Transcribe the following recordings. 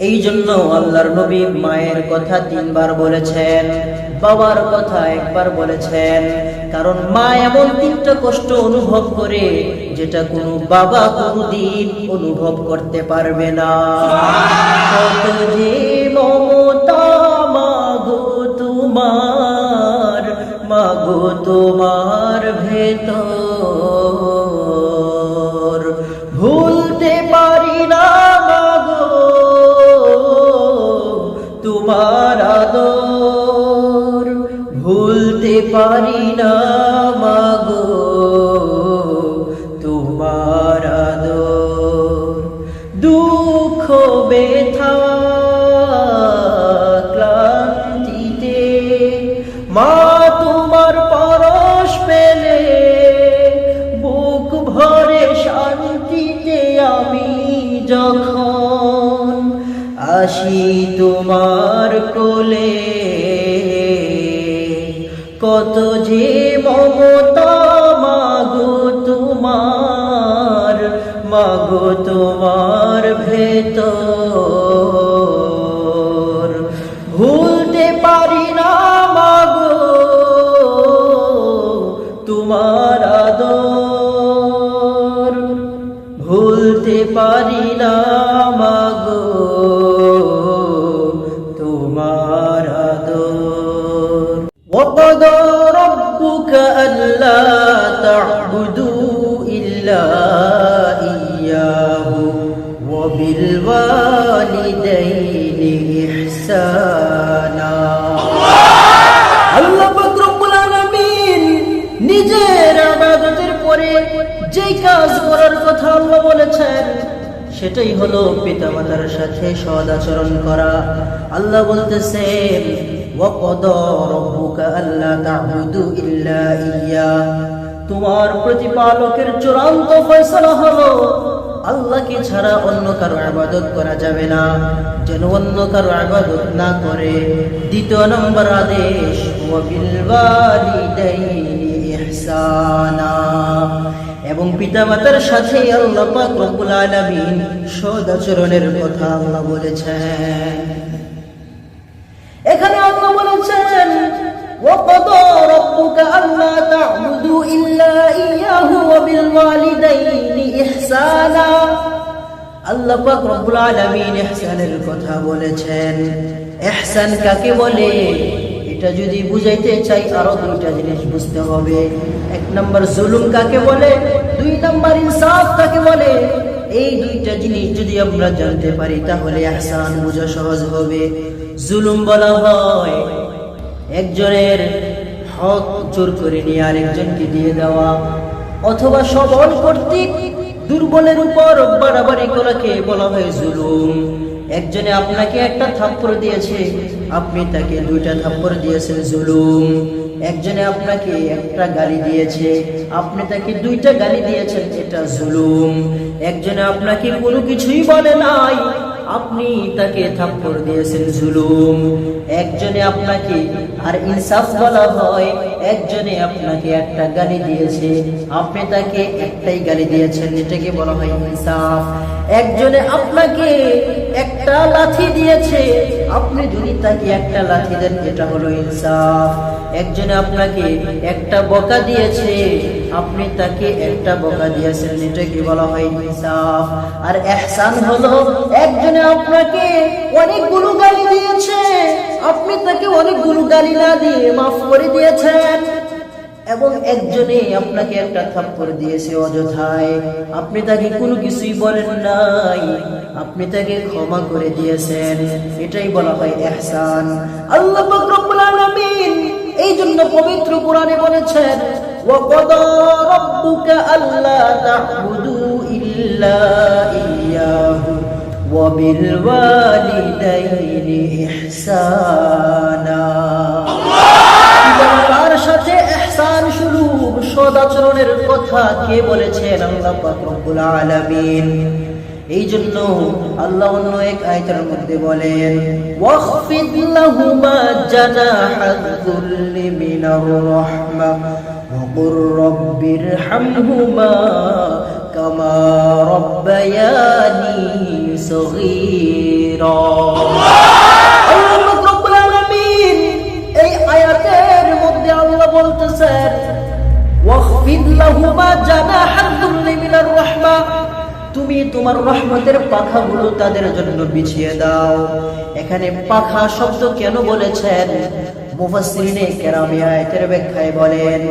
এই জন্য আল্লাহর নবী মায়ের কথা তিনবার বলেছেন, বাবার কথা একবার বলেছেন। কারণ মা এমন তিনটা কষ্ট অনুভব করে যেটা কোনো বাবা কোনোদিন অনুভব করতে পারবে না। কত যে মমতা, মাগো তোমার মাগো তোমার ভেতর। পারি না মাগো, তোমার আদর। দুঃখ বেথা ক্লান্তিতে মা তোমার পরশ পেলে, বুক ভরে শান্তিতে আমি যখন আসি তোমার কোলে। কত যে মমতা মাগো তোমার মাগো তোমার ভেতর। ألا تعبدوا إلا إياه وبالوالدين إحسانا আল্লাহ পাক রব্বুল আলামিন নিজের ইবাদতের পরে যেই কাজ করার কথা আল্লাহ বলেছেন সেটাই হলো পিতামাতার সাথে সদাচরণ করা আল্লাহ বলতেছেন আল্লা তা'বুদু ইল্লা ইয়্যা তোমার প্রতিপালকের চূড়ান্ত ফয়সালা হলো আল্লাহকে ছাড়া অন্য কারও আবাদত করা যাবে না। যেন অন্য কারও আবাদত না করে। দ্বিতীয় নম্বর আদেশ এবং পিতামাতার সাথে আল্লাহ পাক রব্বুল আলামিন সদাচরণের কথা আল্লাহ বলেছেন। এখানে আল্লাহ বলেছেন وقضى ربك ألا تعبدوا إلا إياه وبالوالدين إحسانا আল্লাহ পাক রব্বুল আলামিন ইহসানের কথা বলেছেন ইহসান কাকে বলে এটা যদি বুঝাইতে চাই আরো দুইটা জিনিস বুঝতে হবে এক নম্বর জুলুম কাকে বলে দুই নম্বর ইনসাফ কাকে বলে এই দুইটা জিনিস যদি আমরা জানতে পারি তাহলে ইহসান বোঝা সহজ হবে জুলুম বলা হয়। একজনের হক চোর করে নিয়ে আরেকজনকে দিয়ে দেওয়া, অথবা সবল কর্তৃক দুর্বলের উপর বাড়াবাড়ি করাকে বলা হয় জুলুম। একজনে আপনাকে একটা থাপ্পড় দিয়েছে, আপনি তাকে দুইটা থাপ্পড় দিয়েছেন জুলুম। একজনে আপনাকে একটা গালি দিয়েছে, আপনি তাকে দুইটা গালি দিয়েছেন, এটা জুলুম। একজনে আপনাকে কোনো কিছুই বলে নাই আপনি তাকে থাপ্পড় দিয়েছেন জুলুম। একজনে আপনাকে আর ইনসাফ বলা হয়, একজনে আপনাকে একটা গালি দিয়েছে। আপনি তাকে একটাই গালি দিয়েছেন এটাকে বলা হয় ইনসাফ। একজনে আপনাকে একটা লাথি দিয়েছে। আপনি যদি তাকে একটা লাথি দেন, এটা হলো ইনসাফ। একজনে আপনাকে একটা বকা দিয়েছে, আপনি তাকে একটা বকা দিয়েছেন এটাকে বলা হয় ইনসাফ? আর এহসান হলো, একজনে আপনাকে অনেকগুলো গালি দিয়েছে, আপনি তাকে অনেকগুলো গালি না দিয়ে মাফ করে দিয়েছেন। এবং একজনে আপনাকে একটা থাপ্পড় দিয়েছে অযথায় আপনি তাকে কোনো কিছুই বলেন নাই আপনি তাকে ক্ষমা করে দিয়েছেন এটাই বলা হয় এহসান আল্লাহ পাক রব্বুল আলামিন এই জন্য পবিত্র কোরআনে বলেছেন وَقَضَى رَبُّكَ أَلَّا تَعْبُدُوا إِلَّا إِيَّاهُ وَبِالْوَالِدَيْنِ إِحْسَانًا তার সাথে এহসান শুরু সদাচরণের কথা কে বলেছেন আল্লাহ পাক রব্বুল আলামিন এই জন্য আল্লাহ অন্য এক আয়তের মধ্যে বলেন ওয়াখফিদ লাহুমা জানাহাদ যুল্লি মিনার রাহমা وقل رب ارحمهما كما ربياني صغيرا তুমি তোমার রহমতের পাখাগুলো তাদের জন্য বিছিয়ে দাও। এখানে পাখা শব্দ কেন বলেছেন? বলেন,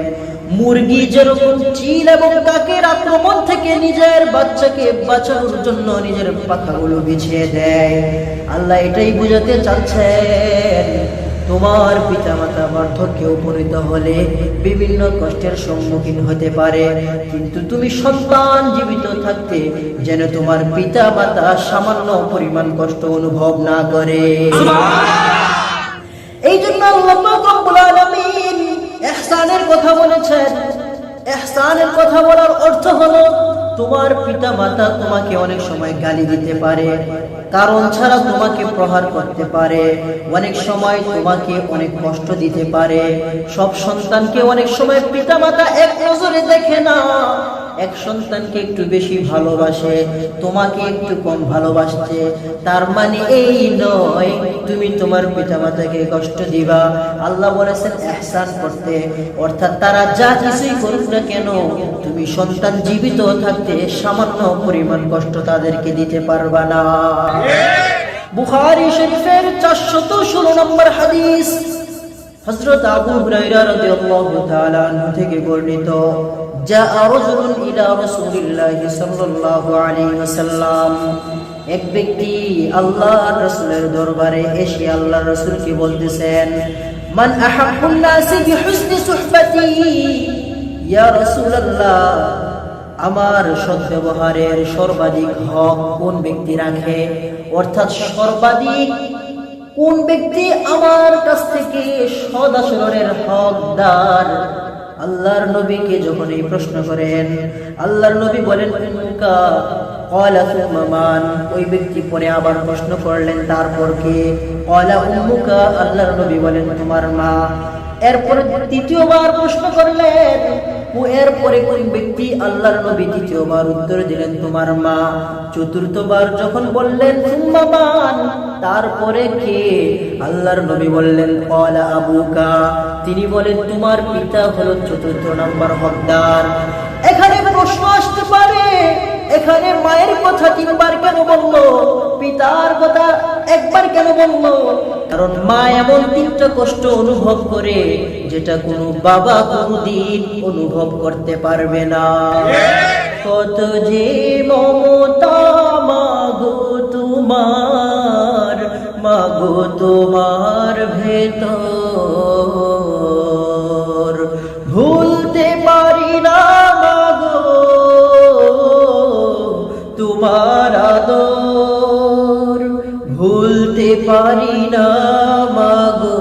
মুরগি যেরকম চিল এবং কাকের আক্রমণ থেকে নিজের বাচ্চাকে বাঁচানোর জন্য নিজের পাখাগুলো বিছিয়ে দেয়। আল্লাহ এটাই বুঝাতে চাচ্ছেন। তোমার পিতামাতা বার্ধক্যে উপনীত হলে বিভিন্ন কষ্টের সম্মুখীন হতে পারে। কিন্তু তুমি সন্তান জীবিত থাকতে যেন তোমার পিতা মাতা সামান্য পরিমাণ কষ্ট অনুভব না করে। এই জন্য রব্বুল কথা বলেছেন। ইহসানের কথা বলার অর্থ হলো তোমার পিতা মাতা তোমাকে অনেক সময় গালি দিতে পারে, কারণ ছাড়া তোমাকে প্রহার করতে পারে, অনেক সময় তোমাকে অনেক কষ্ট দিতে পারে, সব সন্তানকে অনেক সময় পিতা মাতা এক নজরে দেখে না। এক সন্তানকে একটু বেশি ভালোবাসে, তোমাকে একটু কম ভালোবাসছে। তার মানে এই নয়, তুমি তোমার পিতামাতাকে কষ্ট দিবা। আল্লাহ বলেছেন, এহসান করতে। অর্থাৎ তারা যা কিছুই করুক না কেন, তুমি সন্তান জীবিত থাকতে সামান্য পরিমাণ কষ্ট তাদেরকে দিতে পারবা না। বুখারী শরীফের চারশত ষোলো নম্বর হাদিস, হযরত আবু হুরায়রা রাদিয়াল্লাহু তাআলা থেকে বর্ণিত। جاء رجل إلى رسول الله صلى الله عليه وسلم এক ব্যক্তি আল্লাহর রাসূলের দরবারে এসে আল্লাহর রাসূলকে বলতেছেন মান আহাব্বুন নাসি বিহুসনি সুহবাতি ইয়া রাসূলুল্লাহ আমার সদ্ব্যবহারের সর্বাধিক হক কোন ব্যক্তি রাখে অর্থাৎ সর্বাধিক কোন ব্যক্তি আমার কাছ থেকে সদাচরণের হকদার আল্লাহর নবীকে যখন এই প্রশ্ন করেন, আল্লাহর নবী বলেন, উম্মুকা? ক্বালা সুম্মা ওই ব্যক্তি পরে আবার প্রশ্ন করলেন, তারপর কে? ক্বালা উম্মুকা? আল্লাহর নবী বলেন, তোমার মা। এরপরে তৃতীয়বার প্রশ্ন করলেন, ও এরপরে কোন ব্যক্তি আল্লাহর নবী? তৃতীয়বার উত্তর দিলেন, তোমার মা। চতুর্থবার যখন বললেন তারপরে কে? আল্লাহর নবী বললেন কলা আবুকা। তিনি বলেন, তোমার পিতা হলো চতুর্থ নাম্বার হকদার। এখানে প্রশ্ন আসতে পারে, এখানে মায়ের কথা তিনবার কেন বলল, পিতার কথা একবার কেন বলল? কারণ মা এমন তিনটা কষ্ট অনুভব করে, যেটা কোনো বাবা কোনদিন অনুভব করতে পারবে না। কত যে মমতা মাগো তোমার মাগো তোমার ভেতর। ভুলতে পারি না, মাগো,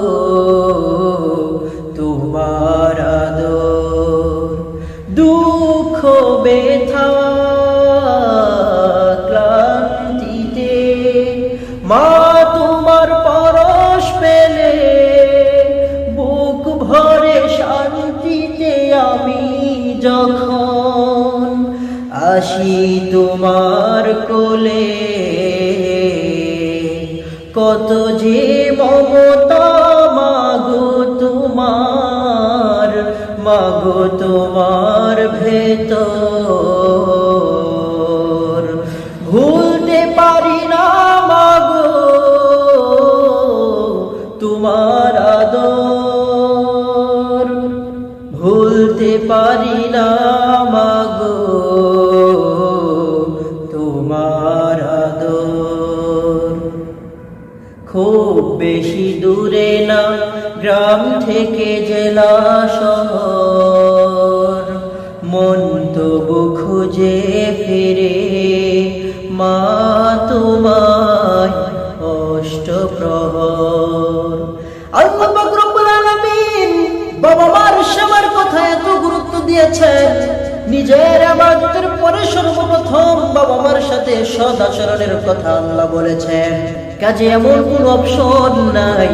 তোমার দুঃখ, ব্যথা, ক্লান্তিতে, মা তোমার পরশ পেলে, বুক ভরে শান্তিতে আমি যখন আসি তোমার কোলে। কত যে মমতা মাগো তোমার মাগো তোমার ভেতর। ভুলতে পারি না মাগো তোমার আদর। ভুলতে পারি না থেকে জেলা শহর মন তবু খুঁজে ফিরে। মা, তোমায় অষ্টপ্রহর। আল্লাহ রব্বুল আলামিন বাবা মার সেবার কথা এত গুরুত্ব দিয়েছেন। নিজের আবাদতের পরে সর্বপ্রথম বাবা মার সাথে সদাচরণের কথা আল্লাহ বলেছেন। কাজে এমন কোন অপশন নাই।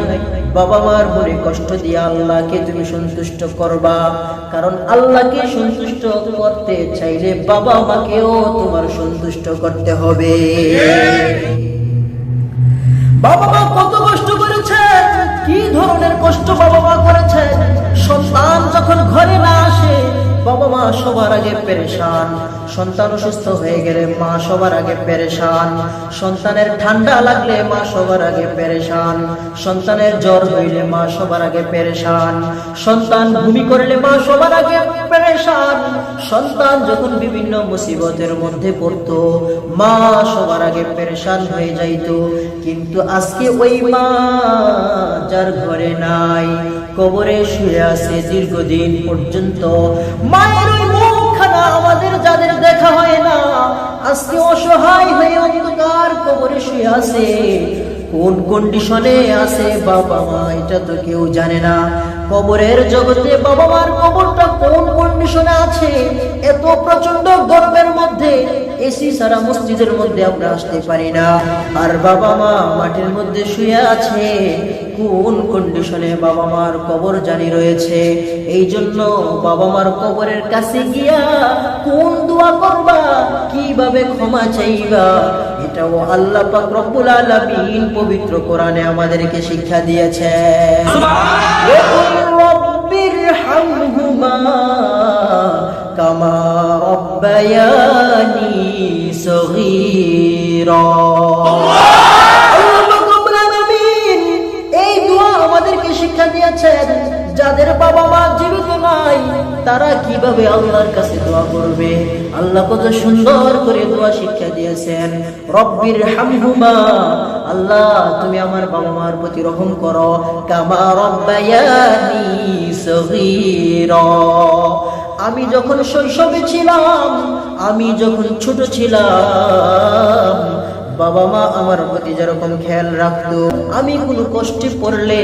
বাবা মার মনে কষ্ট দিয়ে আল্লাহকে তুমি সন্তুষ্ট করবা। কারণ আল্লাহকে সন্তুষ্ট করতে চাইলে বাবা মাকেও তোমার সন্তুষ্ট করতে হবে। বাবা মা কত কষ্ট করেছে, কি ধরনের কষ্ট বাবা মা করেছে? সন্তান যখন ঘরে না আসে বাবা মা সবার আগে পেরেশান। সন্তান অসুস্থ হয়ে গেলে মা সবার আগে পেরেশান। সন্তানের ঠান্ডা লাগলে মা সবার আগে পেরেশান। সন্তানের জ্বর হইলে মা সবার আগে পেরেশান। সন্তান ভূমি করলে মা সবার আগে পেরেশান। সন্তান যখন বিভিন্ন মুসিবতের মধ্যে পড়তো, মা সবার আগে পেরেশান হয়ে যাইতো। কিন্তু আজকে ওই মা যার ঘরে নাই কবরে শুয়ে আছে দীর্ঘদিন পর্যন্ত। মায়ের ওই মুখখানা আমাদের যাদের দেখা হয় না, আজকে অসহায় হয়ে অন্ধকার কবরে শুয়ে আছে। কোন কন্ডিশনে আছে বাবা মা, এটা তো কেউ জানে না। কবরের জগতে বাবা মার কবরটা কোন কন্ডিশনে আছে, এত প্রচণ্ড গর্বের মধ্যে এসি সারা মসজিদের মধ্যে আমরা আসতে পারি না। আর বাবা মা মাটির মধ্যে শুয়ে আছে কোন কন্ডিশনে বাবা মার কবর জানি রয়েছে? এই জন্য বাবা মার কবরের কাছে গিয়া কোন দোয়া করবা? কীভাবে ক্ষমা চাইবা? এটাও আল্লাহ পাক রব্বুল আলামিন পবিত্র কোরআনে আমাদেরকে শিক্ষা দিয়েছে রব্বির হামহুমা কামা রব্বায়ানি সগীরা। আল্লাহ দিয়েছেন, যাদের বাবা মা জীবিত নাই, তারা কীভাবে আল্লাহর কাছে দোয়া করবে? আল্লাহ কত সুন্দর করে দোয়া শিক্ষা দিয়েছেন। রব্বির হামহুমা, আল্লাহ তুমি আমার বাবা মার প্রতি রহম করো। কামা রব্বায়ানি সগীরা। আমি যখন শৈশবে ছিলাম, আমি যখন ছোট ছিলাম, বাবা মা আমার প্রতি যেরকম খেয়াল রাখতো, আমি কোনো কষ্টে পড়লে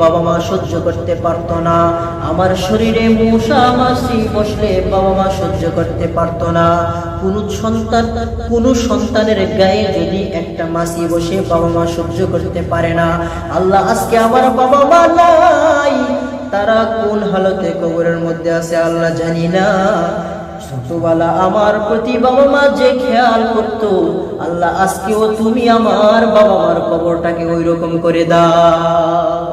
বাবা মা সহ্য করতে পারতো না। আমার শরীরে মশা মাসি বসলে বাবা মা সহ্য করতে পারতো না। কোন সন্তান, কোন সন্তানের গায়ে যদি একটা মাসি বসে বাবা মা সহ্য করতে পারে না। আল্লাহ আজকে আমার বাবা মা তারা কোন হালতে কবরের মধ্যে আছে আল্লাহ জানি না। ছোটবেলা আমার প্রতি বাবা মা যে খেয়াল করতো, আল্লাহ আজকেও তুমি আমার বাবা মার কবরটাকে ওই রকম করে দাও।